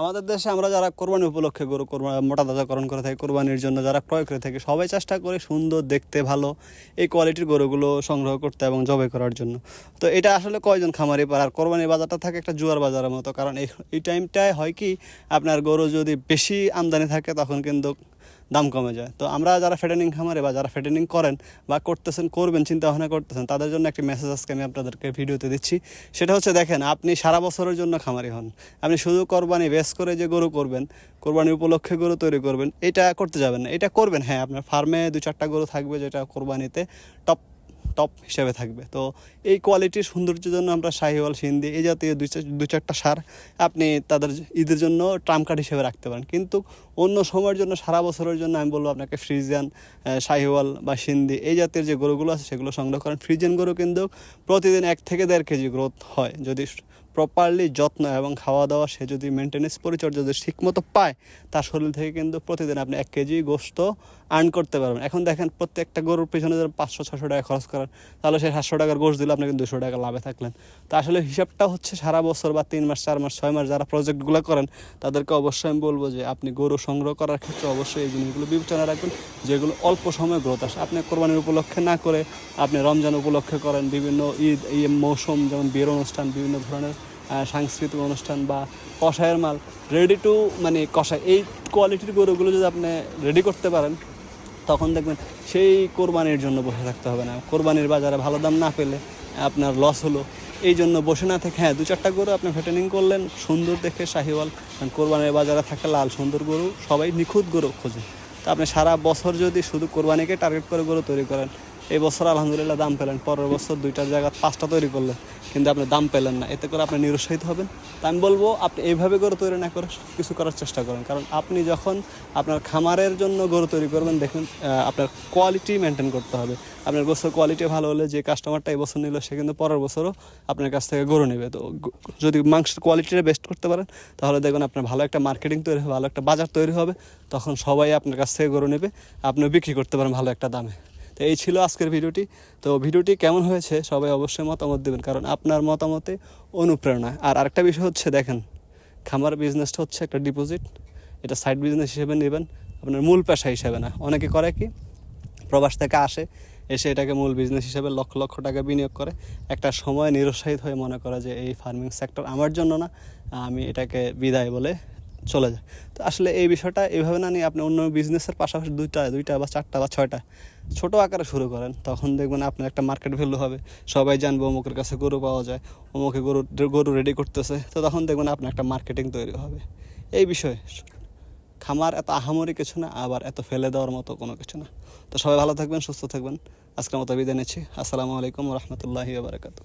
আমাদের দেশে আমরা যারা কোরবানি উপলক্ষে গরু কোরবানি মোটা তাজাকরণ করে থাকি, কোরবানির জন্য যারা ক্রয় করে থাকে, সবাই চেষ্টা করে সুন্দর, দেখতে ভালো, এই কোয়ালিটির গরুগুলো সংগ্রহ করতে এবং জবাই করার জন্য। তো এটা আসলে কয়জন খামারি পার? আর কোরবানির বাজারটা থাকে একটা জুয়ার বাজারের মতো, কারণ এই এই টাইমটায় হয় কি, আপনার গরু যদি বেশি আমদানি থাকে, তখন কিন্তু দাম কমে যায়। তো আমরা যারা ফেটেনিং খামারে বা যারা ফেটেনিং করেন বা করতেছেন, করবেন চিন্তা ভাবনা করতেছেন, তাদের জন্য একটি মেসেজ আজকে আমি আপনাদেরকে ভিডিওতে দিচ্ছি। সেটা হচ্ছে দেখেন, আপনি সারা বছরের জন্য খামারি হন। আপনি শুধু কোরবানি বেস করে যে গরু করবেন কোরবানি উপলক্ষে গরু তৈরি করবেন, এটা করতে যাবেন না। এটা করবেন হ্যাঁ আপনার ফার্মে দু চারটা গরু থাকবে যেটা কোরবানিতে টপ টপ হিসেবে থাকবে। তো এই কোয়ালিটির সৌন্দর্যের জন্য আমরা শাহিওয়াল সিন্ধি এই জাতীয় দুই চারটা সার আপনি তাদের ঈদের জন্য ট্রাম কার্ড হিসেবে রাখতে পারেন। কিন্তু অন্য সময়ের জন্য, সারা বছরের জন্য আমি বলব আপনাকে ফ্রিজিয়ান শাহিওয়াল বা সিন্ধি এই জাতীয় যে গরুগুলো আছে সেগুলো সংগ্রহ করেন। ফ্রিজিয়ান গরু কিন্তু প্রতিদিন এক থেকে দেড় কেজি গ্রোথ হয়। যদি প্রপারলি যত্ন এবং খাওয়া দাওয়া সে যদি মেনটেনেন্স পরিচর্যা যদি ঠিকমতো পায়, তার শরীর থেকে কিন্তু প্রতিদিন আপনি এক কেজি গোস্ত আর্ন করতে পারবেন। এখন দেখেন প্রত্যেকটা গরুর পিছনে যদি পাঁচশো ছশো টাকা খরচ করেন, তাহলে সেই সাতশো টাকার গোস্ত দিলে আপনি কিন্তু দুশো টাকা লাভে থাকলেন। তো আসলে হিসাবটা হচ্ছে সারা বছর বা তিন মাস, চার মাস, ছয় মাস যারা প্রজেক্টগুলো করেন, তাদেরকে অবশ্যই আমি বলব যে আপনি গরু সংগ্রহ করার ক্ষেত্রে অবশ্যই এই জিনিসগুলো বিবেচনা রাখবেন, যেগুলো অল্প সময়ে গ্রোথ আসে। আপনি কোরবানির উপলক্ষে না করে আপনি রমজান উপলক্ষে করেন, বিভিন্ন ঈদ, এই মৌসুম যেমন বিয়ের অনুষ্ঠান, বিভিন্ন ধরনের সাংস্কৃতিক অনুষ্ঠান বা কষায়ের মাল রেডি টু মানে কষায়। এই কোয়ালিটির গরুগুলো যদি আপনি রেডি করতে পারেন তখন দেখবেন সেই কোরবানির জন্য বসে থাকতে হবে না। কোরবানির বাজারে ভালো দাম না পেলে আপনার লস হলো। এই জন্য বসে না থেকে হ্যাঁ দু চারটা গরু আপনি ভেটেনিং করলেন, সুন্দর দেখে শাহিওয়াল কারণ কোরবানির বাজারে থাকে লাল সুন্দর গরু, সবাই নিখুঁত গরু খোঁজে। তা আপনি সারা বছর যদি শুধু কোরবানিকে টার্গেট করে গরু তৈরি করেন এই বছর আলহামদুলিল্লাহ দাম পেলেন, পরের বছর দুইটার জায়গা পাঁচটা তৈরি করলেন কিন্তু আপনি দাম পেলেন না। এতে করে আপনি নিরুৎসাহিত হবেন। তা আমি বলব, আপনি এইভাবে গরু তৈরি না করে কিছু করার চেষ্টা করেন, কারণ আপনি যখন আপনার খামারের জন্য গরু তৈরি করবেন দেখুন আপনার কোয়ালিটি মেনটেন করতে হবে। আপনার গোসর কোয়ালিটি ভালো হলে যে কাস্টমারটা এই বছর নিল, সে কিন্তু পরের বছরও আপনার কাছ থেকে গরু নেবে। তো যদি মাংসের কোয়ালিটিটা বেস্ট করতে পারেন, তাহলে দেখুন আপনার ভালো একটা মার্কেটিং তৈরি হবে, ভালো একটা বাজার তৈরি হবে, তখন সবাই আপনার কাছ থেকে গরু নেবে আপনি বিক্রি করতে পারেন ভালো একটা দামে। তো এই ছিল আজকের ভিডিওটি। তো ভিডিওটি কেমন হয়েছে সবাই অবশ্যই মতামত দেবেন, কারণ আপনার মতামতে অনুপ্রেরণা। আর আরেকটা বিষয় হচ্ছে, দেখেন, খামার বিজনেসটা হচ্ছে একটা ডিপোজিট এটা সাইড বিজনেস হিসেবে নেবেন, আপনার মূল পেশা হিসেবে না। অনেকে করে কি, প্রবাস থেকে আসে, এসে এটাকে মূল বিজনেস হিসেবে লক্ষ লক্ষ টাকা বিনিয়োগ করে। একটা সময় নিরুৎসাহিত হয়ে মনে করে যে, এই ফার্মিং সেক্টর আমার জন্য না, আমি এটাকে বিদায় বলে চলে যায়। তো আসলে এই বিষয়টা এইভাবে না নিয়ে আপনি অন্য বিজনেসের পাশাপাশি দুইটা দুইটা বা চারটা বা ছয়টা ছোট আকারে শুরু করেন, তখন দেখবেন আপনার একটা মার্কেট ভ্যালু হবে। সবাই জানবে অমুকের কাছে গরু পাওয়া যায়, অমুকে গরু গরু রেডি করতেছে, তো তখন দেখবেন আপনার একটা মার্কেটিং তৈরি হবে। এই বিষয়ে খামার এত আহামরি কিছু না, আবার এত ফেলে দেওয়ার মতো কোনো কিছু না। তো সবাই ভালো থাকবেন, সুস্থ থাকবেন। আজকের মতো বিদায় নিচ্ছি। আসসালামু আলাইকুম রহমতুল্লাহি বারাকাতু